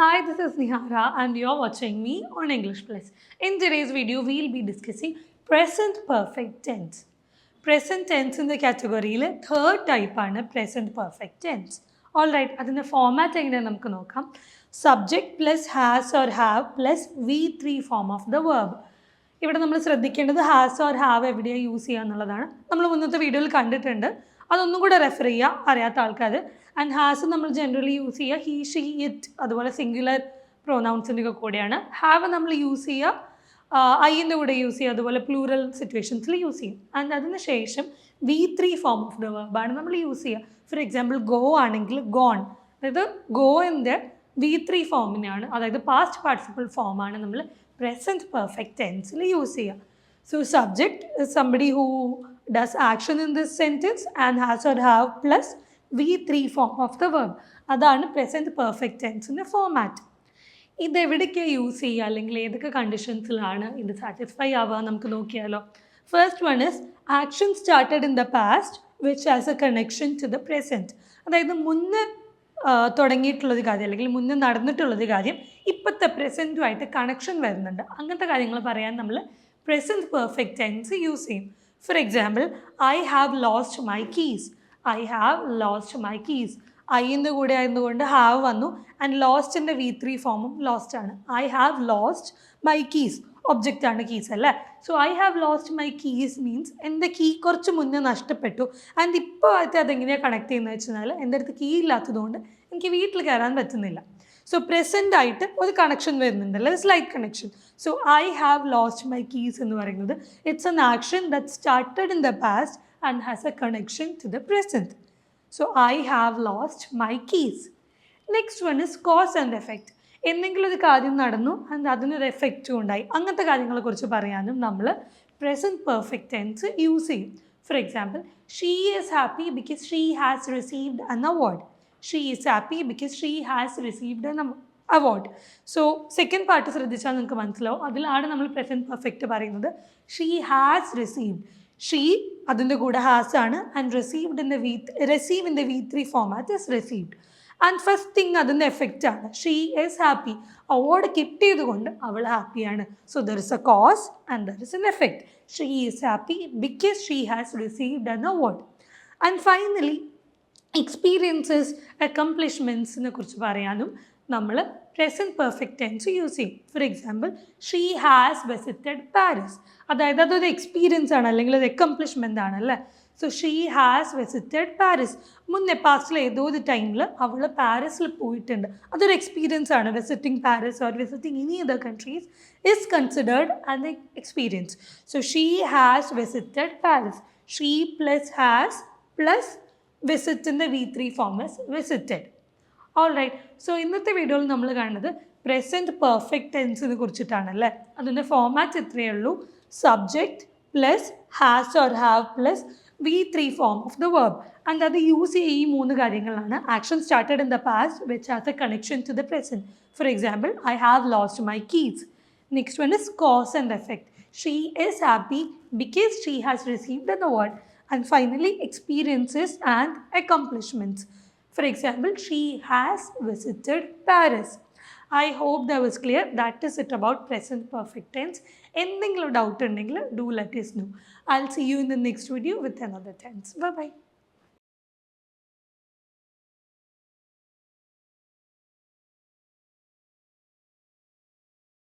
Hi, this is Nihara and you're watching me on English Plus. In today's video, we'll be discussing present perfect tense. Present ടെൻസിന്റെ കാറ്റഗറിയിൽ third ടൈപ്പാണ് present perfect tense all right അതിന്റെ format എങ്ങനെയാണ് നമുക്ക് നോക്കാം. Subject plus has or have plus V three form of the verb ഇവിടെ നമ്മൾ ശ്രദ്ധിക്കേണ്ടത് has or have എവിടെയാണ് യൂസ് ചെയ്യുക എന്നുള്ളതാണ്. നമ്മൾ മുന്നത്തെ വീഡിയോയിൽ കണ്ടിട്ടുണ്ട്. അതൊന്നും കൂടെ റെഫർ ചെയ്യുക അറിയാത്ത ആൾക്കാർ ആൻഡ് ഹാസ് നമ്മൾ ജനറലി യൂസ് ചെയ്യുക ഹീ ഷീ ഇറ്റ് അതുപോലെ സിംഗുലർ പ്രൊനൗൺസിന്റെ ഒക്കെ കൂടെയാണ്. ഹാവ് നമ്മൾ യൂസ് ചെയ്യുക ഐന്റെ കൂടെ യൂസ് ചെയ്യുക അതുപോലെ പ്ലൂറൽ സിറ്റുവേഷൻസിൽ യൂസ് ചെയ്യും. ആൻഡ് അതിന് ശേഷം V three form of the വേർബാണ് നമ്മൾ യൂസ് ചെയ്യുക ഫോർ എക്സാമ്പിൾ ഗോ ആണെങ്കിൽ ഗോൺ അതായത് ഗോയിന്റെ വി ത്രീ ഫോമിനാണ് അതായത് പാസ്റ്റ് പാർട്ടിസിപ്പിൾ ഫോമാണ് നമ്മൾ പ്രസന്റ് പെർഫെക്റ്റ് ടെൻസിൽ യൂസ് ചെയ്യുക so subject somebody who does action in this sentence and has or have plus V three form of the verb അതാണ് പ്രസന്റ് പെർഫെക്റ്റ് ടെൻസിന്റെ ഫോമാറ്റ് ഇതെവിടേക്ക് യൂസ് ചെയ്യുക? അല്ലെങ്കിൽ ഏതൊക്കെ കണ്ടീഷൻസിലാണ് ഇത് സാറ്റിസ്ഫൈ ആവുക? നമുക്ക് നോക്കിയാലോ. First one is action started in the past which as a connection to the present അതായത് മുന്നേ തുടങ്ങിയിട്ടുള്ളൊരു കാര്യം അല്ലെങ്കിൽ മുന്നേ നടന്നിട്ടുള്ളൊരു കാര്യം ഇപ്പോഴത്തെ പ്രസന്റുമായിട്ട് കണക്ഷൻ വരുന്നുണ്ട്. അങ്ങനത്തെ കാര്യങ്ങൾ പറയാൻ നമ്മൾ പ്രസന്റ് പെർഫെക്റ്റ് ടെൻസ് യൂസ് ചെയ്യും. For example I have lost my keys I have lost my keys ഐന്റെ കൂടെ ആയതുകൊണ്ട് ഹാവ് വന്നു. ആൻഡ് ലോസ്റ്റിന്റെ വി ത്രീ ഫോമും ലോസ്റ്റ് ആണ്. I have lost my keys object ആണ് കീസ് അല്ലേ? So I have lost my keys means എന്റെ കീ കുറച്ച് മുന്നേ നഷ്ടപ്പെട്ടു. ആൻഡ് ഇപ്പോൾ ആയിട്ട് അതെങ്ങനെയാണ് കണക്ട് ചെയ്യുന്നത് വെച്ചാൽ എന്റെ അടുത്ത് കീ ഇല്ലാത്തതുകൊണ്ട് എനിക്ക് വീട്ടിൽ കയറാൻ പറ്റുന്നില്ല. സോ പ്രസന്റ് ആയിട്ട് ഒരു കണക്ഷൻ വരുന്നുണ്ടല്ലോ slight connection so I have lost my keys എന്ന് പറയുന്നത് it's an action that started in the past and has a connection to the present. So I have lost my keys. Next one is cause and effect എന്തെങ്കിലും ഒരു കാര്യം നടന്നു and അതിനൊരു എഫക്റ്റും ഉണ്ടായി. അങ്ങനത്തെ കാര്യങ്ങളെക്കുറിച്ച് പറയാനും നമ്മൾ പ്രസന്റ് പെർഫെക്റ്റ് ടെൻസ് യൂസ് ചെയ്യും. For example she is happy because she has received an award she is happy because she has received an award so second part ശ്രദ്ധിച്ചാൽ നിങ്ങൾക്ക് മനസ്സിലാവും. അതിലാണ് നമ്മൾ പ്രസന്റ് പെർഫെക്റ്റ് പറയുന്നത്. ഷീ ഹാസ് റിസീവ്ഡ് ഷീ അതിന്റെ കൂടെ has ആണ്. And received in the V receive in the V three format is received and first thing അതിന്റെ എഫക്റ്റ് ആണ്. ഷീ ഈസ് ഹാപ്പി അവാർഡ് കിട്ടിയത് കൊണ്ട് അവൾ ഹാപ്പിയാണ് so there is a cause and there is an effect she is happy because she has received an award and finally experiences അക്കംപ്ലിഷ്മെൻസിനെ കുറിച്ച് പറയാനും നമ്മൾ present perfect tense use ചെയ്യും. For example she has visited Paris അതായത് അതൊരു experience ആണ് അല്ലെങ്കിൽ ഒരു accomplishment ആണ് അല്ലേ? So she has visited Paris മുന്നേ പാസ്റ്റിൽ ഏതോ ഒരു ടൈമിൽ അവൾ പാരീസിൽ പോയിട്ടുണ്ട്. അതൊരു എക്സ്പീരിയൻസ് ആണ്. Visiting Paris or visiting any other countries is considered an experience so she has visited Paris she plus has plus വിസിറ്റിന്റെ V three form is visited all right so ഇന്നത്തെ വീഡിയോയിൽ നമ്മൾ കാണുന്നത് പ്രസന്റ് പെർഫെക്റ്റ് ടെൻസിനെ കുറിച്ചിട്ടാണ് അല്ലേ അതിന്റെ format ഇത്രയേ ഉള്ളൂ. Subject plus has or have plus V three form of the verb and അത് യൂസ് ചെയ്യുക ഈ മൂന്ന് കാര്യങ്ങളാണ്. Action started in the past which has a connection to the present for example I have lost my keys next one is cause and effect she is happy because she has received the word and finally experiences and accomplishments. for example she has visited paris i hope that was clear that is it about present perfect tense എന്തെങ്കിലും doubt ഉണ്ടെങ്കിൽ do let us know I see you in the next video with another tense bye bye